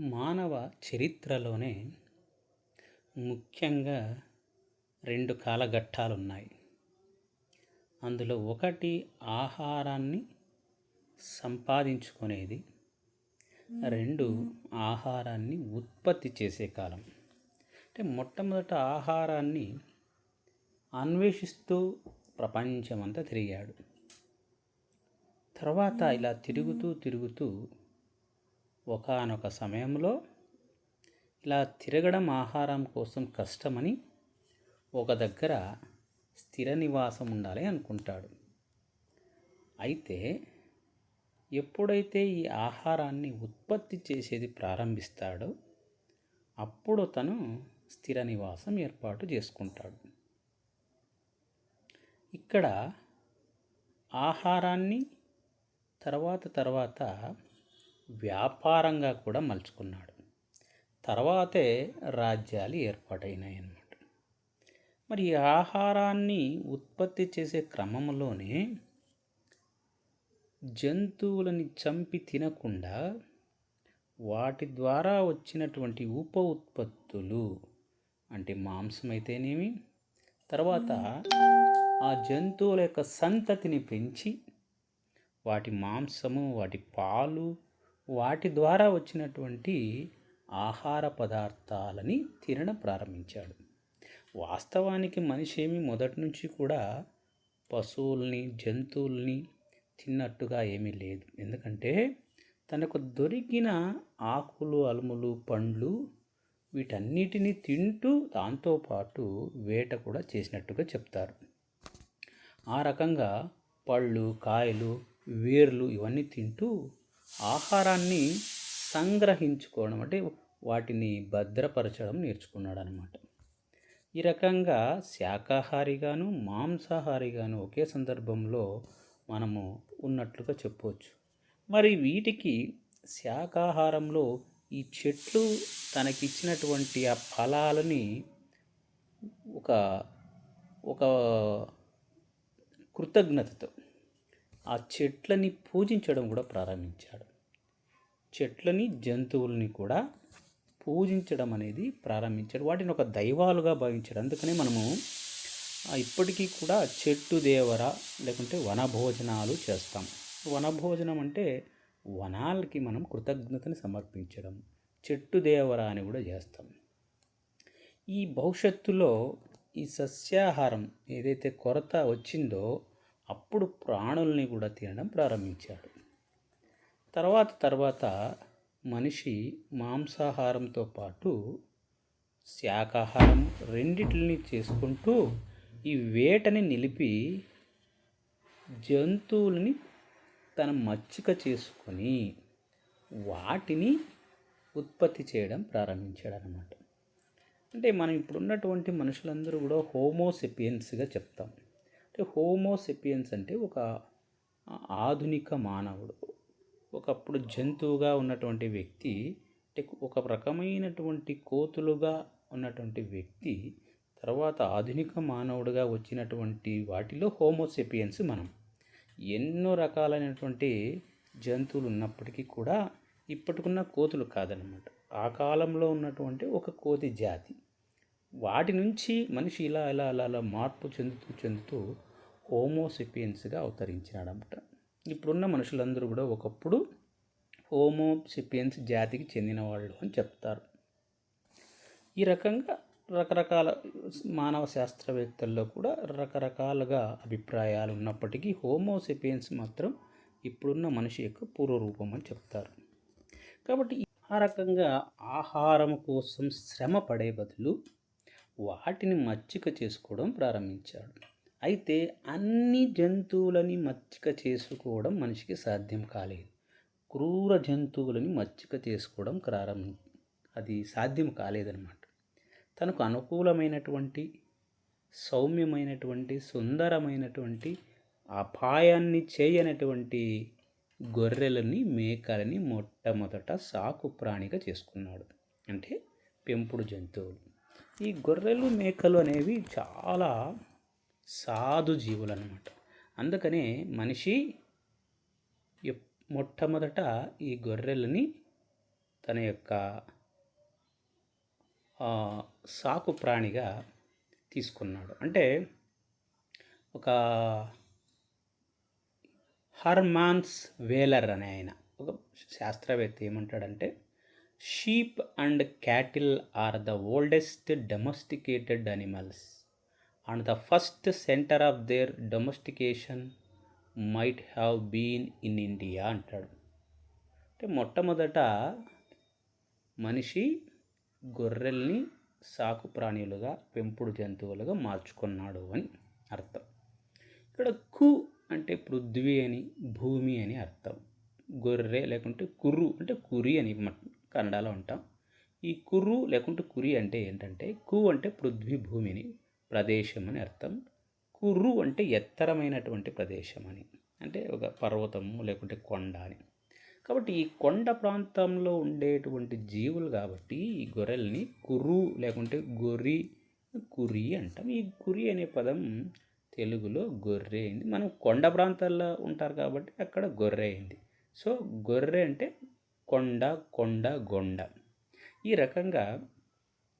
మానవ చరిత్రలోనే ముఖ్యంగా రెండు కాలఘట్టాలు ఉన్నాయి అందులో ఒకటి ఆహారాన్ని సంపాదించుకునేది రెండు ఆహారాన్ని ఉత్పత్తి చేసే కాలం. అంటే మొట్టమొదట ఆహారాన్ని అన్వేషిస్తూ ప్రపంచమంతా తిరిగాడు. తర్వాత ఇలా తిరుగుతూ తిరుగుతూ ఒకానొక సమయంలో ఇలా తిరగడం ఆహారం కోసం కష్టమని ఒక దగ్గర స్థిర నివాసం ఉండాలి అనుకుంటాడు. అయితే ఎప్పుడైతే ఈ ఆహారాన్ని ఉత్పత్తి చేసేది ప్రారంభిస్తాడో అప్పుడు తను స్థిర నివాసం ఏర్పాటు చేసుకుంటాడు. ఇక్కడ ఆహారాన్ని తర్వాత తర్వాత వ్యాపారంగా కూడా మలుచుకున్నాడు. తర్వాతే రాజ్యాలు ఏర్పాటైనాయి అన్నమాట మరి ఈ ఆహారాన్ని ఉత్పత్తి చేసే క్రమంలోనే జంతువులని చంపి తినకుండా వాటి ద్వారా వచ్చినటువంటి ఉప ఉత్పత్తులు అంటే మాంసం అయితేనేమి తర్వాత ఆ జంతువుల యొక్క సంతతిని పెంచి వాటి మాంసము వాటి పాలు వాటి ద్వారా వచ్చినటువంటి ఆహార పదార్థాలని తినడం ప్రారంభించాడు. వాస్తవానికి మనిషి ఏమి మొదటి నుంచి కూడా పశువుల్ని జంతువుల్ని తిన్నట్టుగా ఏమీ లేదు. ఎందుకంటే తనకు దొరికిన ఆకులు అలుములు పండ్లు వీటన్నిటిని తింటూ దాంతోపాటు వేట కూడా చేసినట్టుగా చెప్తారు. ఆ రకంగా పళ్ళు కాయలు వేర్లు ఇవన్నీ తింటూ ఆహారాన్ని సంగ్రహించుకోవడం అంటే వాటిని భద్రపరచడం నేర్చుకున్నాడు అనమాట ఈ రకంగా శాకాహారిగాను మాంసాహారిగాను ఒకే సందర్భంలో మనము ఉన్నట్లుగా చెప్పవచ్చు. మరి వీటికి శాకాహారంలో ఈ చెట్లు తనకిచ్చినటువంటి ఆ ఫలాలని ఒక ఒక కృతజ్ఞతతో ఆ చెట్లని పూజించడం కూడా ప్రారంభించాడు. చెట్లని జంతువుల్ని కూడా పూజించడం అనేది ప్రారంభించాడు. వాటిని ఒక దైవాలుగా భావించాడు. అందుకనే మనము ఇప్పటికీ కూడా చెట్టు దేవర లేకుంటే వనభోజనాలు చేస్తాం. వనభోజనం అంటే వనాలకి మనం కృతజ్ఞతని సమర్పించడం చెట్టు దేవర అని కూడా చేస్తాం. ఈ భవిష్యత్తులో ఈ సస్యాహారం ఏదైతే కొరత వచ్చిందో అప్పుడు ప్రాణుల్ని కూడా తినడం ప్రారంభించాడు. తర్వాత తర్వాత మనిషి మాంసాహారంతో పాటు శాకాహారం రెండిటిని చేసుకుంటూ ఈ వేటని నిలిపి జంతువులని తన మచ్చిక చేసుకొని వాటిని ఉత్పత్తి చేయడం ప్రారంభించాడు అనమాట అంటే మనం ఇప్పుడున్నటువంటి మనుషులందరూ కూడా హోమోసెపియన్స్గా చెప్తాం. అంటే హోమోసెపియన్స్ అంటే ఒక ఆధునిక మానవుడు. ఒకప్పుడు జంతువుగా ఉన్నటువంటి వ్యక్తి అంటే ఒక రకమైనటువంటి కోతులుగా ఉన్నటువంటి వ్యక్తి తర్వాత ఆధునిక మానవుడిగా వచ్చినటువంటి వాటిలో హోమోసెపియన్స్ మనం. ఎన్నో రకాలైనటువంటి జంతువులు ఉన్నప్పటికీ కూడా ఇప్పటికున్న కోతులు కాదనమాట ఆ కాలంలో ఉన్నటువంటి ఒక కోతి జాతి. వాటి నుంచి మనిషి ఇలా ఇలా అలా అలా మార్పు చెందుతూ చెందుతూ హోమోసిపియన్స్గా అవతరించాడనమాట ఇప్పుడున్న మనుషులందరూ కూడా ఒకప్పుడు హోమోసిపియన్స్ జాతికి చెందిన వాళ్ళు అని చెప్తారు. ఈ రకంగా రకరకాల మానవ శాస్త్రవేత్తల్లో కూడా రకరకాలుగా అభిప్రాయాలు ఉన్నప్పటికీ హోమోసెపియన్స్ మాత్రం ఇప్పుడున్న మనిషి యొక్క పూర్వరూపం అని చెప్తారు. కాబట్టి ఆ రకంగా ఆహారం కోసం శ్రమ పడే బదులు వాటిని మచ్చిక చేసుకోవడం ప్రారంభించాడు. అయితే అన్ని జంతువులని మచ్చిక చేసుకోవడం మనిషికి సాధ్యం కాలేదు. క్రూర జంతువులని మచ్చిక చేసుకోవడం ప్రారంభం అది సాధ్యం కాలేదన్నమాట. తనకు అనుకూలమైనటువంటి సౌమ్యమైనటువంటి సుందరమైనటువంటి అపాయాన్ని చేయనటువంటి గొర్రెలని మేకలని మొట్టమొదట సాకు ప్రాణిగా చేసుకున్నాడు. అంటే పెంపుడు జంతువులు. ఈ గొర్రెలు మేకలు అనేవి చాలా సాధు జీవులు అనమాట అందుకనే మనిషి మొట్టమొదట ఈ గొర్రెలని తన యొక్క సాకు ప్రాణిగా తీసుకున్నాడు. అంటే ఒక హర్మాన్స్ వేలర్ అనే ఆయన ఒక శాస్త్రవేత్త ఏమంటాడంటే sheep and cattle are the oldest domesticated animals. And the first centre of their domestication might have been in India అంటాడు. అంటే మొట్టమొదట మనిషి గొర్రెల్ని సాకు ప్రాణులుగా పెంపుడు జంతువులుగా మార్చుకున్నాడు అని అర్థం. ఇక్కడ కు అంటే పృథ్వీ అని భూమి అని అర్థం. గొర్రె లేకుంటే కుర్రు అంటే కురి అని కన్నడలో ఉంటాం ఈ కుర్రు లేకుంటే కురి అంటే ఏంటంటే కు అంటే పృథ్వీ భూమిని. ప్రదేశం అని అర్థం. కుర్రు అంటే ఎత్తరమైనటువంటి ప్రదేశం అని. అంటే ఒక పర్వతము లేకుంటే కొండ అని. కాబట్టి ఈ కొండ ప్రాంతంలో ఉండేటువంటి జీవులు కాబట్టి ఈ గొర్రెల్ని కుర్రు లేకుంటే గొర్రి కురి అంటాం. ఈ కురి అనే పదం తెలుగులో గొర్రె అయింది. మనం కొండ ప్రాంతాల్లో ఉంటారు కాబట్టి అక్కడ గొర్రె అయింది. సో గొర్రె అంటే కొండ కొండ గొండ. ఈ రకంగా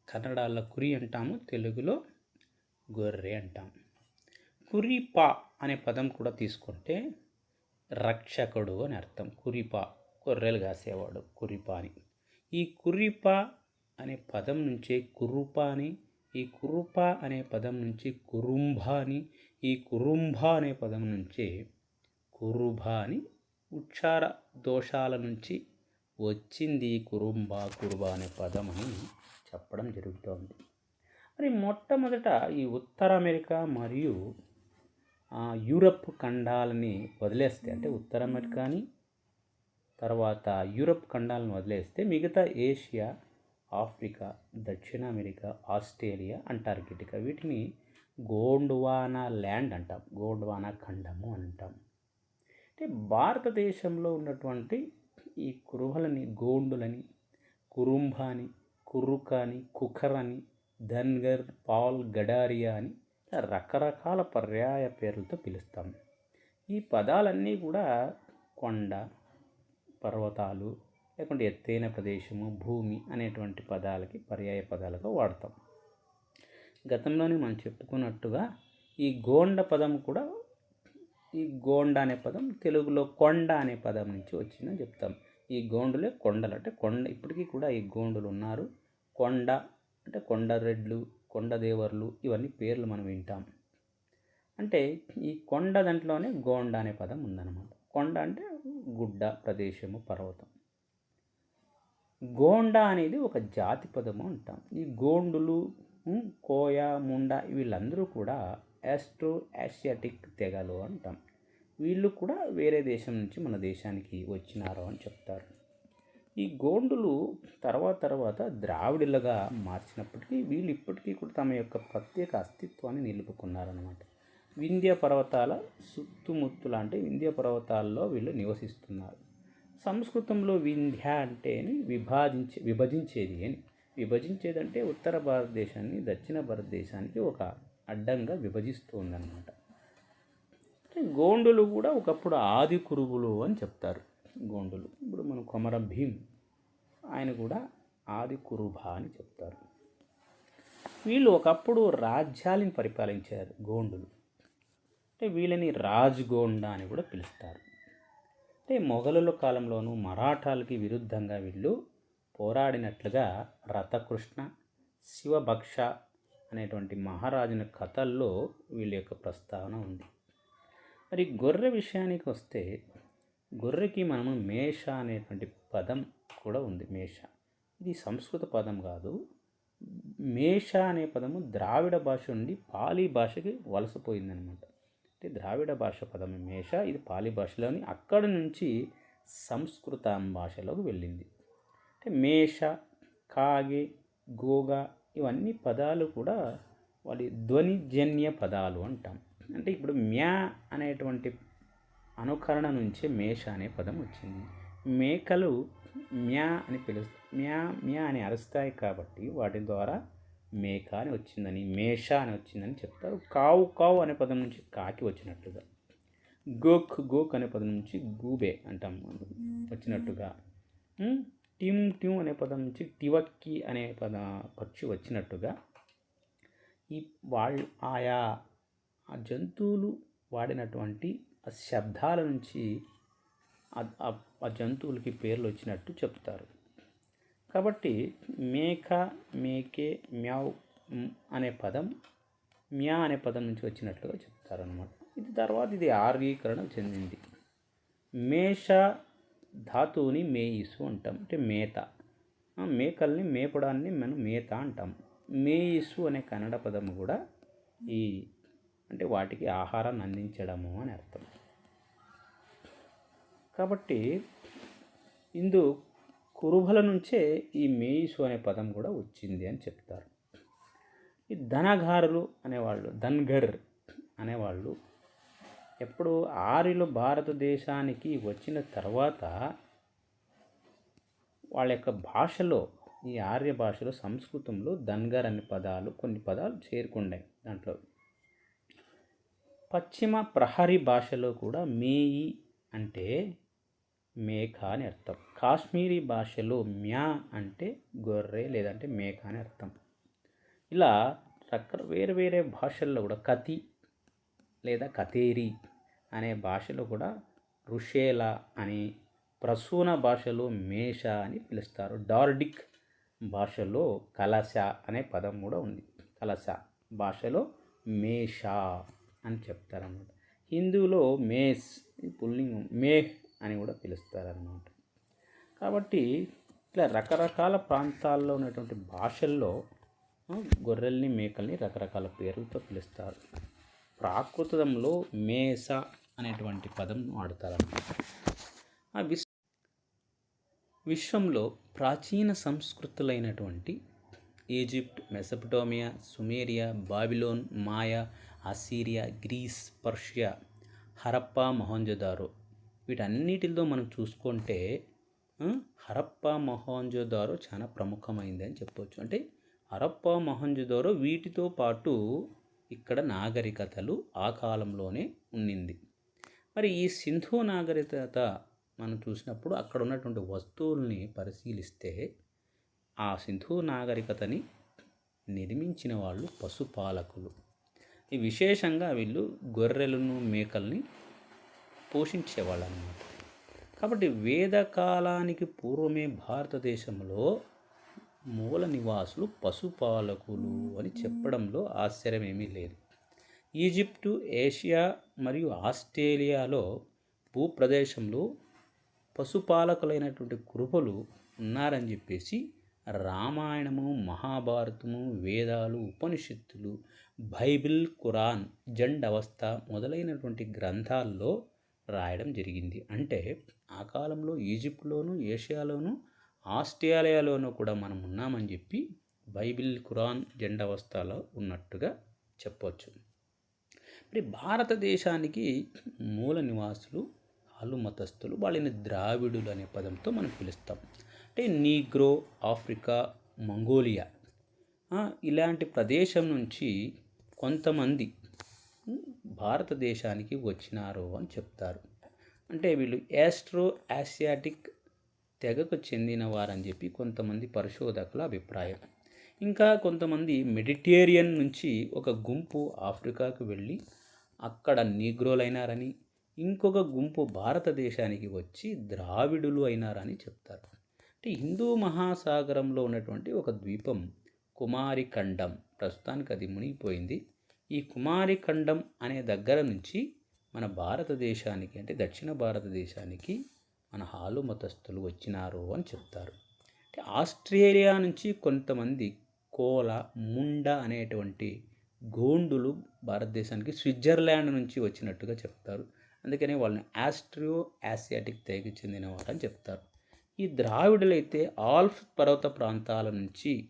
కన్నడలో కురి అంటాము తెలుగులో. గొర్రె అంటాం. కురిపా అనే పదం కూడా తీసుకుంటే రక్షకుడు అని అర్థం. కురిపా గొర్రెలు కాసేవాడు కురిపా అని. ఈ కురిపా అనే పదం నుంచే కురుపా అని ఈ కురుపా అనే పదం నుంచి కురుంభ అని ఈ కురుంభ అనే పదం నుంచే కురుభ అని ఉచ్చార దోషాల నుంచి వచ్చింది ఈ కురుంభ కురుబ అనే పదం అని చెప్పడం జరుగుతోంది. మరి మొట్టమొదట ఈ ఉత్తర అమెరికా మరియు యూరప్ ఖండాలని వదిలేస్తే అంటే ఉత్తర అమెరికాని తర్వాత యూరప్ ఖండాలను వదిలేస్తే మిగతా ఏషియా ఆఫ్రికా దక్షిణ అమెరికా ఆస్ట్రేలియా అంటార్కిటికా వీటిని గోండ్వానా ల్యాండ్ అంటాం గోండ్వానా ఖండము అంటాం. అంటే భారతదేశంలో ఉన్నటువంటి ఈ కురుహలని గోండులని కురుంభాని కుర్రుకాని కుఖరని ధన్గర్ పాల్ గడారియా అని రకరకాల పర్యాయ పేర్లతో పిలుస్తాం. ఈ పదాలన్నీ కూడా కొండ పర్వతాలు లేకుంటే ఎత్తైన ప్రదేశము భూమి అనేటువంటి పదాలకి పర్యాయ పదాలుగా వాడతాం. గతంలోనే మనం చెప్పుకున్నట్టుగా ఈ గోండ పదం కూడా ఈ గోండ అనే పదం తెలుగులో కొండ అనే పదం నుంచి వచ్చిందని చెప్తాం. ఈ గోండులే కొండలు. అంటే కొండ ఇప్పటికీ కూడా ఈ గోండులు ఉన్నారు. కొండ అంటే కొండరెడ్లు కొండదేవర్లు ఇవన్నీ పేర్లు మనం వింటాం. అంటే ఈ కొండ దాంట్లోనే గోండ అనే పదం ఉందన్నమాట. కొండ అంటే గుడ్డ ప్రదేశము పర్వతం. గోండ అనేది ఒక జాతి పదము అంటాం. ఈ గోండులు కోయ ముండ వీళ్ళందరూ కూడా యాస్ట్రో ఆసియాటిక్ తెగలు అంటాం. వీళ్ళు కూడా వేరే దేశం నుంచి మన దేశానికి వచ్చినారు అని చెప్తారు. ఈ గోండులు తర్వాత తర్వాత ద్రావిడులుగా మార్చినప్పటికీ వీళ్ళు ఇప్పటికీ కూడా తమ యొక్క ప్రత్యేక అస్తిత్వాన్ని నిలుపుకున్నారనమాట వింధ్య పర్వతాల సుత్తుముత్తు లాంటి వింధ్య పర్వతాల్లో వీళ్ళు నివసిస్తున్నారు. సంస్కృతంలో వింధ్య అంటే విభాజించే విభజించేది అని విభజించేదంటే ఉత్తర భారతదేశాన్ని దక్షిణ భారతదేశానికి ఒక అడ్డంగా విభజిస్తుందన్నమాట అంటే గోండులు కూడా ఒకప్పుడు ఆది కురువులు అని చెప్తారు. గోండులు. ఇప్పుడు మన కొమర భీమ్ ఆయన కూడా ఆది కురుభ అని చెప్తారు. వీళ్ళు ఒకప్పుడు రాజ్యాలను పరిపాలించారు గోండులు. అంటే వీళ్ళని రాజ్గోండ అని కూడా పిలుస్తారు. అంటే మొఘలుల కాలంలోనూ మరాఠాలకి విరుద్ధంగా వీళ్ళు పోరాడినట్లుగా రథకృష్ణ శివభక్ష అనేటువంటి మహారాజుని కథల్లో వీళ్ళ యొక్క ప్రస్తావన ఉంది. మరి గొర్రె విషయానికి వస్తే గొర్రెకి మనము మేష అనేటువంటి పదం కూడా ఉంది మేష. ఇది సంస్కృత పదం కాదు. మేష అనే పదము ద్రావిడ భాష నుండి పాలీ భాషకి వలసపోయిందనమాట. అంటే ద్రావిడ భాష పదం మేష ఇది పాలీ భాషలోని అక్కడి నుంచి సంస్కృత భాషలోకి వెళ్ళింది. అంటే మేష కాగే గోగ ఇవన్నీ పదాలు కూడా వాటి ధ్వనిజన్య పదాలు అంటాం. అంటే ఇప్పుడు మ్యా అనేటువంటి అనుకరణ నుంచే మేష అనే పదం వచ్చింది. మేకలు మ్యా అని పిలుస్తాయి మ్యా మ్యా అని అరుస్తాయి కాబట్టి వాటి ద్వారా మేక అని వచ్చిందని మేష అని వచ్చిందని చెప్తారు. కావు కావు అనే పదం నుంచి కాకి వచ్చినట్టుగా గోక్ గోక్ అనే పదం నుంచి గూబే అంటాం వచ్చినట్టుగా. టిమ్ టిమ్ అనే పదం నుంచి టివక్కి అనే పద పక్షి వచ్చినట్టుగా. ఈ వాళ్ళు ఆయా ఆ జంతువులు వాడినటువంటి ఆ శబ్దాల నుంచి ఆ- జంతువులకి పేర్లు వచ్చినట్టు చెప్తారు. కాబట్టి మేక మేకే మ్యావ్ అనే పదం మ్యా అనే పదం నుంచి వచ్చినట్లుగా చెప్తారనమాట ఇది తర్వాత ఇది ఆర్గీకరణ చెందింది. మేష ధాతువుని మేయిసు అంటాం. అంటే మేత. మేకల్ని మేపడాన్ని మనం మేత అంటాం. మేయిసు అనే కన్నడ పదం కూడా ఈ అంటే వాటికి ఆహారాన్ని అందించడము అని అర్థం. కాబట్టి ఇందు కురుభల నుంచే ఈ మేయిసు అనే పదం కూడా వచ్చింది అని చెప్తారు. ఈ ధనగారులు అనేవాళ్ళు ధన్గర్ అనేవాళ్ళు ఎప్పుడు ఆర్యులు భారతదేశానికి వచ్చిన తర్వాత వాళ్ళ యొక్క భాషలో ఈ ఆర్య భాషలో సంస్కృతంలో ధన్గర్ అనే పదాలు కొన్ని పదాలు చేరుకున్నాయి దాంట్లో. పశ్చిమ ప్రహరీ భాషలో కూడా మేయి అంటే మేక అని అర్థం. కాశ్మీరీ భాషలో మ్యా అంటే గొర్రె లేదంటే మేక అని అర్థం. ఇలా రక వేరే వేరే భాషల్లో కూడా కతి లేదా కతేరి అనే భాషలో కూడా రుషేల అని ప్రసూన భాషలో మేష అని పిలుస్తారు. డార్డిక్ భాషలో కలశ అనే పదం కూడా ఉంది. కలశ భాషలో మేష అని చెప్తారన్నమాట. హిందూలో మేస్ పుల్లింగం మేహ్ అని కూడా పిలుస్తారన్నమాట. కాబట్టి ఇట్లా రకరకాల ప్రాంతాల్లో ఉన్నటువంటి భాషల్లో గొర్రెల్ని మేకల్ని రకరకాల పేర్లతో పిలుస్తారు. ప్రాకృతంలో మేస అనేటువంటి పదం వాడతారన్నమాట. ఆ విశ్వ విశ్వంలో ప్రాచీన సంస్కృతులైనటువంటి Egypt Mesopotamia Sumeria Babylon Maya Assyria Greece Persia Harappa Mohenjodaro వీటన్నిటిలో మనం చూసుకుంటే హరప్ప హరప్పా మొహంజోదారో చాలా ప్రముఖమైంది అని చెప్పవచ్చు అంటే హరప్పా మొహంజోదారో వీటితో పాటు ఇక్కడ నాగరికతలు ఆ కాలంలోనే ఉండింది మరి ఈ సింధు నాగరికత మనం చూసినప్పుడు అక్కడ ఉన్నటువంటి వస్తువుల్ని పరిశీలిస్తే ఆ సింధు నాగరికతని నిర్మించిన వాళ్ళు పశుపాలకులు. ఈ విశేషంగా వీళ్ళు గొర్రెలను మేకల్ని పోషించేవాళ్ళు అనమాట కాబట్టి వేదకాలానికి పూర్వమే భారతదేశంలో మూల నివాసులు పశుపాలకులు అని చెప్పడంలో ఆశ్చర్యం ఏమీ లేదు. ఈజిప్టు ఏషియా మరియు ఆస్ట్రేలియాలో భూప్రదేశంలో పశుపాలకులైనటువంటి కృపలు ఉన్నారని చెప్పేసి రామాయణము మహాభారతము వేదాలు ఉపనిషత్తులు బైబిల్ ఖురాన్ జండ్ అవస్థ మొదలైనటువంటి గ్రంథాల్లో రాయడం జరిగింది. అంటే ఆ కాలంలో ఈజిప్ట్లోను ఏషియాలోను ఆస్ట్రేలియాలోనూ కూడా మనం ఉన్నామని చెప్పి బైబిల్ ఖురాన్ జెండావస్థలో ఉన్నట్టుగా చెప్పవచ్చు మరి భారతదేశానికి మూల నివాసులు హాలు మతస్థులు వాళ్ళని ద్రావిడులు అనే పదంతో మనం పిలుస్తాం. అంటే నీగ్రో ఆఫ్రికా మంగోలియా ఇలాంటి ప్రదేశం నుంచి కొంతమంది భారతదేశానికి వచ్చినారు అని చెప్తారు. అంటే వీళ్ళు యాస్ట్రో ఆసియాటిక్ తెగకు చెందిన వారని చెప్పి కొంతమంది పరిశోధకుల అభిప్రాయం. ఇంకా కొంతమంది మెడిటేరియన్ నుంచి ఒక గుంపు ఆఫ్రికాకు వెళ్ళి అక్కడ నీగ్రోలైనారని ఇంకొక గుంపు భారతదేశానికి వచ్చి ద్రావిడులు అయినారని చెప్తారు. అంటే హిందూ మహాసాగరంలో ఉన్నటువంటి ఒక ద్వీపం కుమారి ఖండం ప్రస్తుతానికి అది మునిగిపోయింది. ఈ కుమారి ఖండం అనే దగ్గర నుంచి మన భారతదేశానికి అంటే దక్షిణ భారతదేశానికి మన హాలు మతస్థులు వచ్చినారు అని చెప్తారు. అంటే ఆస్ట్రేలియా నుంచి కొంతమంది కోల ముండ అనేటువంటి గోండులు భారతదేశానికి స్విట్జర్లాండ్ నుంచి వచ్చినట్టుగా చెప్తారు. అందుకనే వాళ్ళని ఆస్ట్రియో ఆసియాటిక్ తెగకి చెందినవారు అని చెప్తారు. ఈ ద్రావిడులైతే ఆల్ఫ్ పర్వత ప్రాంతాల నుంచి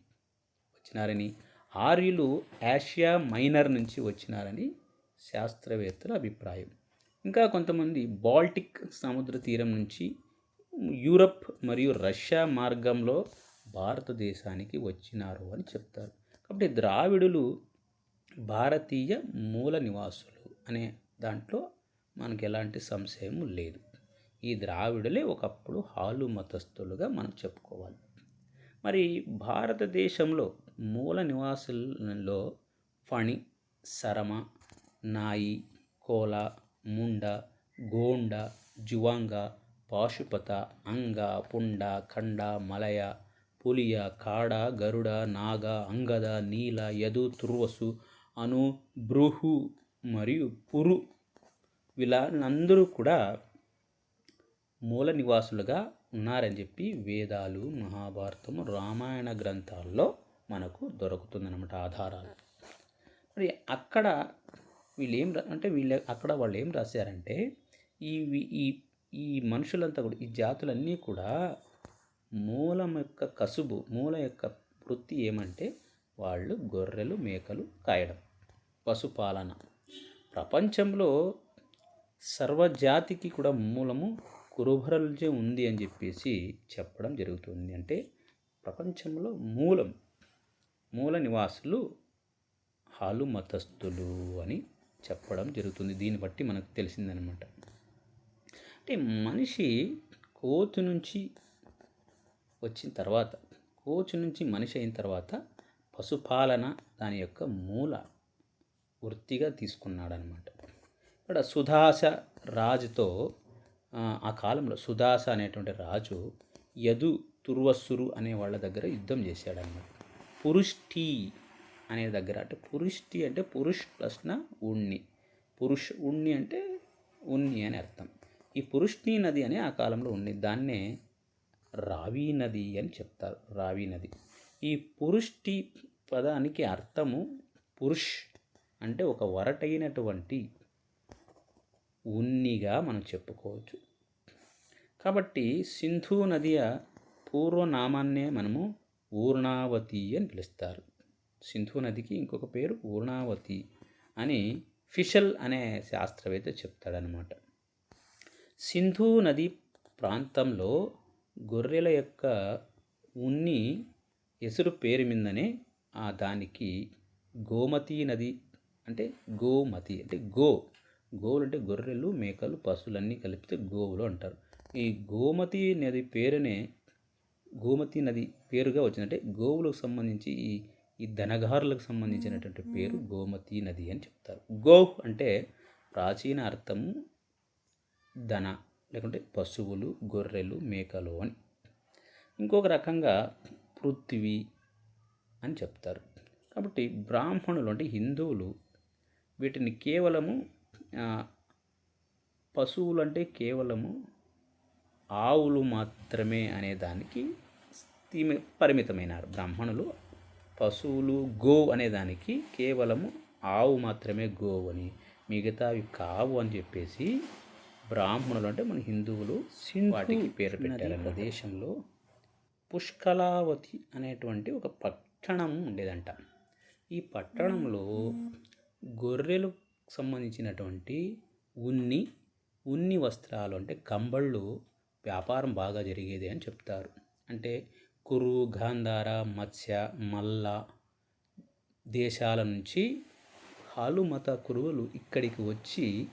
వచ్చినారని ఆర్యులు ఆసియా మైనర్ నుంచి వచ్చినారని శాస్త్రవేత్తల అభిప్రాయం. ఇంకా కొంతమంది బాల్టిక్ సముద్ర తీరం నుంచి యూరప్ మరియు రష్యా మార్గంలో భారతదేశానికి వచ్చినారు అని చెప్తారు. కాబట్టి ద్రావిడులు భారతీయ మూల నివాసులు అనే దాంట్లో మనకి ఎలాంటి సంశయం లేదు. ఈ ద్రావిడులే ఒకప్పుడు హాలు మతస్థులుగా మనం చెప్పుకోవాలి. మరి భారతదేశంలో మూల నివాసులలో ఫణి సరమ నాయి కోల ముండ గోండ జువాంగ పాశుపత అంగ పుండ ఖండ మలయ పులియ కాడ గరుడ నాగ అంగద నీల యదు తుర్వసు అను బ్రుహు మరియు పురు. వీళ్ళందరూ కూడా మూల నివాసులుగా ఉన్నారని చెప్పి వేదాలు మహాభారతము రామాయణ గ్రంథాల్లో మనకు దొరుకుతుందన్నమాట ఆధారాలు. మరి అక్కడ వీళ్ళు ఏం రా- అంటే వీళ్ళ అక్కడ వాళ్ళు ఏం రాశారంటే ఈ ఈ ఈ మనుషులంతా కూడా ఈ జాతులన్నీ కూడా మూలం యొక్క కసుబు మూల యొక్క వృత్తి ఏమంటే వాళ్ళు గొర్రెలు మేకలు కాయడం పశుపాలన. ప్రపంచంలో సర్వజాతికి కూడా మూలము కురుభరలచే ఉంది అని చెప్పేసి చెప్పడం జరుగుతుంది. అంటే ప్రపంచంలో మూలం మూల నివాసులు హాలు మతస్థులు అని చెప్పడం జరుగుతుంది. దీన్ని బట్టి మనకు తెలిసిందనమాట. అంటే మనిషి కోచు నుంచి వచ్చిన తర్వాత కోచు నుంచి మనిషి అయిన తర్వాత పశుపాలన దాని యొక్క మూల వృత్తిగా తీసుకున్నాడనమాట. ఇక్కడ సుధాస రాజుతో ఆ, ఆ కాలంలో సుధాస అనేటువంటి రాజు యదు తుర్వస్సురు అనే వాళ్ళ దగ్గర యుద్ధం చేశాడనమాట. పురుష్టి అనే దగ్గర అంటే పురుష్టి అంటే పురుష్ ప్లస్న ఉన్ని పురుష్ ఉన్ని అంటే ఉన్ని అని అర్థం. ఈ పురుష్టి నది అని ఆ కాలంలో ఉంది దాన్నే రావి నది అని చెప్తారు. రావి నది. ఈ పురుష్టి పదానికి అర్థము పురుష్ అంటే ఒక వరటైనటువంటి ఉన్నిగా మనం చెప్పుకోవచ్చు. కాబట్టి సింధు నదియ పూర్వనామాన్నే మనము ఊర్ణావతి అని పిలుస్తారు. సింధు నదికి ఇంకొక పేరు ఊర్ణావతి అని ఫిషల్ అనే శాస్త్రవేత్త చెప్తాడనమాట సింధు నది ప్రాంతంలో గొర్రెల యొక్క ఉన్ని ఎసురు పేరు మీదనే ఆ దానికి గోమతి నది అంటే గోమతి అంటే గో. గోవులు అంటే గొర్రెలు మేకలు పశువులన్నీ కలిపితే గోవులు అంటారు. ఈ గోమతి నది పేరునే గోమతి నది పేరుగా వచ్చిందంటే గోవులకు సంబంధించి ఈ ఈ ధనగారులకు సంబంధించినటువంటి పేరు గోమతి నది అని చెప్తారు. గో అంటే ప్రాచీన అర్థము ధన లేకుంటే పశువులు గొర్రెలు మేకలు అని. ఇంకొక రకంగా పృథ్వీ అని చెప్తారు. కాబట్టి బ్రాహ్మణులు అంటే హిందువులు వీటిని కేవలము పశువులు అంటే కేవలము ఆవులు మాత్రమే అనే దానికి పరిమితమైనారు. బ్రాహ్మణులు పశువులు గో అనే దానికి కేవలము ఆవు మాత్రమే గోవు అని మిగతావి కావు అని చెప్పేసి బ్రాహ్మణులు అంటే మన హిందువులు వాటికి పేరు పెట్టారు ప్రదేశంలో పుష్కలావతి అనేటువంటి ఒక పట్టణం ఉండేదంట. ఈ పట్టణంలో గొర్రెలు సంబంధించినటువంటి ఉన్ని ఉన్ని వస్త్రాలు అంటే కంబళ్ళు వ్యాపారం బాగా జరిగేది అని చెప్తారు. అంటే కురు గాంధార మత్స్య మల్ల దేశాల నుంచి హాలుమత కురువులు ఇక్కడికి వచ్చి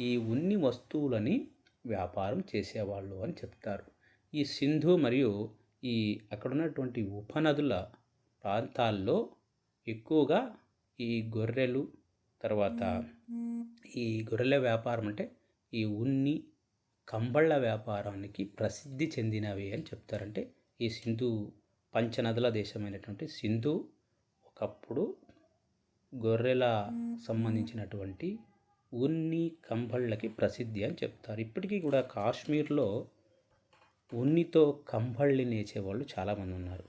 ఈ ఉన్ని వస్తువులని వ్యాపారం చేసేవాళ్ళు అని చెప్తారు. ఈ సింధు మరియు ఈ అక్కడ ఉన్నటువంటి ఉపనదుల ప్రాంతాల్లో ఎక్కువగా ఈ గొర్రెలు తర్వాత ఈ గొర్రెల వ్యాపారం అంటే ఈ ఉన్ని కంబళ్ళ వ్యాపారానికి ప్రసిద్ధి చెందినవి అని చెప్తారంటే ఈ సింధు పంచనదుల దేశమైనటువంటి సింధు ఒకప్పుడు గొర్రెల సంబంధించినటువంటి ఉన్ని కంబళ్ళకి ప్రసిద్ధి అని చెప్తారు. ఇప్పటికీ కూడా కాశ్మీర్లో ఉన్నితో కంబళ్ళి నేచేవాళ్ళు చాలామంది ఉన్నారు.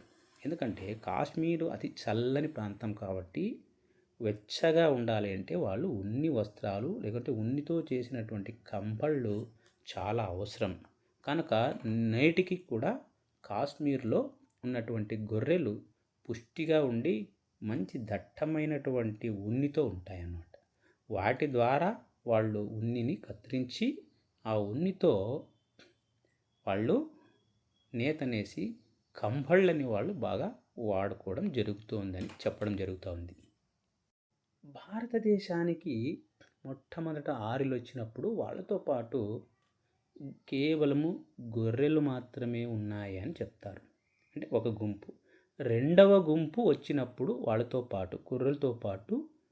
ఎందుకంటే కాశ్మీరు అతి చల్లని ప్రాంతం కాబట్టి వెచ్చగా ఉండాలి అంటే వాళ్ళు ఉన్ని వస్త్రాలు లేకుంటే ఉన్నితో చేసినటువంటి కంబళ్ళు చాలా అవసరం. కనుక నేటికి కూడా కాశ్మీర్లో ఉన్నటువంటి గొర్రెలు పుష్టిగా ఉండి మంచి దట్టమైనటువంటి ఉన్నితో ఉంటాయన్నమాట. వాటి ద్వారా వాళ్ళు ఉన్నిని కత్తిరించి ఆ ఉన్నితో వాళ్ళు నేతనేసి కంబళ్ళని వాళ్ళు బాగా వాడుకోవడం జరుగుతుందని చెప్పడం జరుగుతోంది. భారతదేశానికి మొట్టమొదట ఆరిలు వచ్చినప్పుడు వాళ్ళతో పాటు కేవలము గొర్రెలు మాత్రమే ఉన్నాయని చెప్తారు. అంటే ఒక గుంపు. రెండవ గుంపు వచ్చినప్పుడు వాళ్ళతో పాటు గొర్రెలతో పాటు